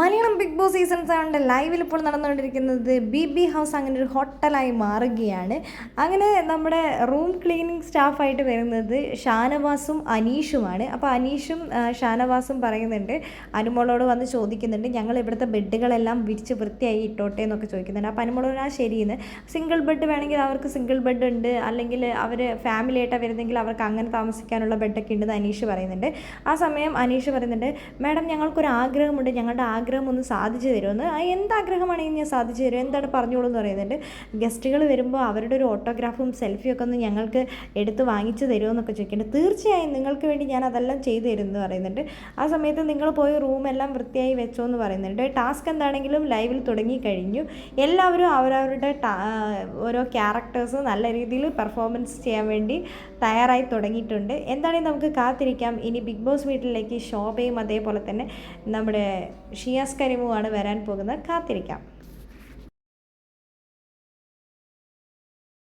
Malayalam big Boss season സെവന്റെ ലൈവിൽ ഇപ്പോൾ നടന്നുകൊണ്ടിരിക്കുന്നത് ബി ബി ഹൗസ് അങ്ങനെ ഒരു ഹോട്ടലായി മാറുകയാണ്. അങ്ങനെ നമ്മുടെ റൂം ക്ലീനിങ് സ്റ്റാഫായിട്ട് വരുന്നത് ഷാനവാസും അനീഷുമാണ്. അപ്പോൾ അനീഷും ഷാനവാസും പറയുന്നുണ്ട് അനുമോളോട് വന്ന് ചോദിക്കുന്നുണ്ട് ഞങ്ങൾ ഇവിടുത്തെ ബെഡുകളെല്ലാം വിരിച്ച് വൃത്തിയായി ഇട്ടോട്ടെ എന്നൊക്കെ ചോദിക്കുന്നുണ്ട്. അപ്പോൾ അനുമോളോട് ആ ശരിയെന്ന്. സിംഗിൾ ബെഡ് വേണമെങ്കിൽ അവർക്ക് സിംഗിൾ ബെഡ് ഉണ്ട്. അല്ലെങ്കിൽ അവർ ഫാമിലി ആയിട്ടാണ് വരുന്നെങ്കിൽ അവർക്ക് അങ്ങനെ താമസിക്കാനുള്ള ബെഡൊക്കെ ഉണ്ടെന്ന് അനീഷ് പറയുന്നുണ്ട്. ആ സമയം അനീഷ് പറയുന്നുണ്ട് മാഡം ഞങ്ങൾക്കൊരു ആഗ്രഹമുണ്ട് ഞങ്ങളുടെ ആഗ്രഹം ഒന്ന് സാധിച്ചു തരുമെന്ന്. ആ എന്ത് ആഗ്രഹമാണെങ്കിൽ ഞാൻ സാധിച്ചു തരും എന്താണ് പറഞ്ഞോളൂ എന്ന് പറയുന്നുണ്ട്. ഗസ്റ്റുകൾ വരുമ്പോൾ അവരുടെ ഒരു ഓട്ടോഗ്രാഫും സെൽഫിയും ഒക്കെ ഒന്ന് ഞങ്ങൾക്ക് എടുത്ത് വാങ്ങിച്ചു തരുമോ എന്നൊക്കെ ചോദിക്കുന്നുണ്ട്. തീർച്ചയായും നിങ്ങൾക്ക് വേണ്ടി ഞാൻ അതെല്ലാം ചെയ്തു തരും എന്ന് പറയുന്നുണ്ട്. ആ സമയത്ത് നിങ്ങൾ പോയി റൂമെല്ലാം വൃത്തിയായി വെച്ചോ എന്ന് പറയുന്നുണ്ട്. ടാസ്ക് എന്താണെങ്കിലും ലൈവിൽ തുടങ്ങിക്കഴിഞ്ഞു എല്ലാവരും അവരവരുടെ ഓരോ ക്യാരക്ടേഴ്സ് നല്ല രീതിയിൽ പെർഫോമൻസ് ചെയ്യാൻ വേണ്ടി തയ്യാറായി തുടങ്ങിയിട്ടുണ്ട്. എന്താണെങ്കിൽ നമുക്ക് കാത്തിരിക്കാം. ഇനി ബിഗ് ബോസ് വീട്ടിലേക്ക് ശോഭയും അതേപോലെ തന്നെ നമ്മുടെ ഷിയാസ് കരിമുമാണ് വരാൻ പോകുന്നത്. കാത്തിരിക്കാം.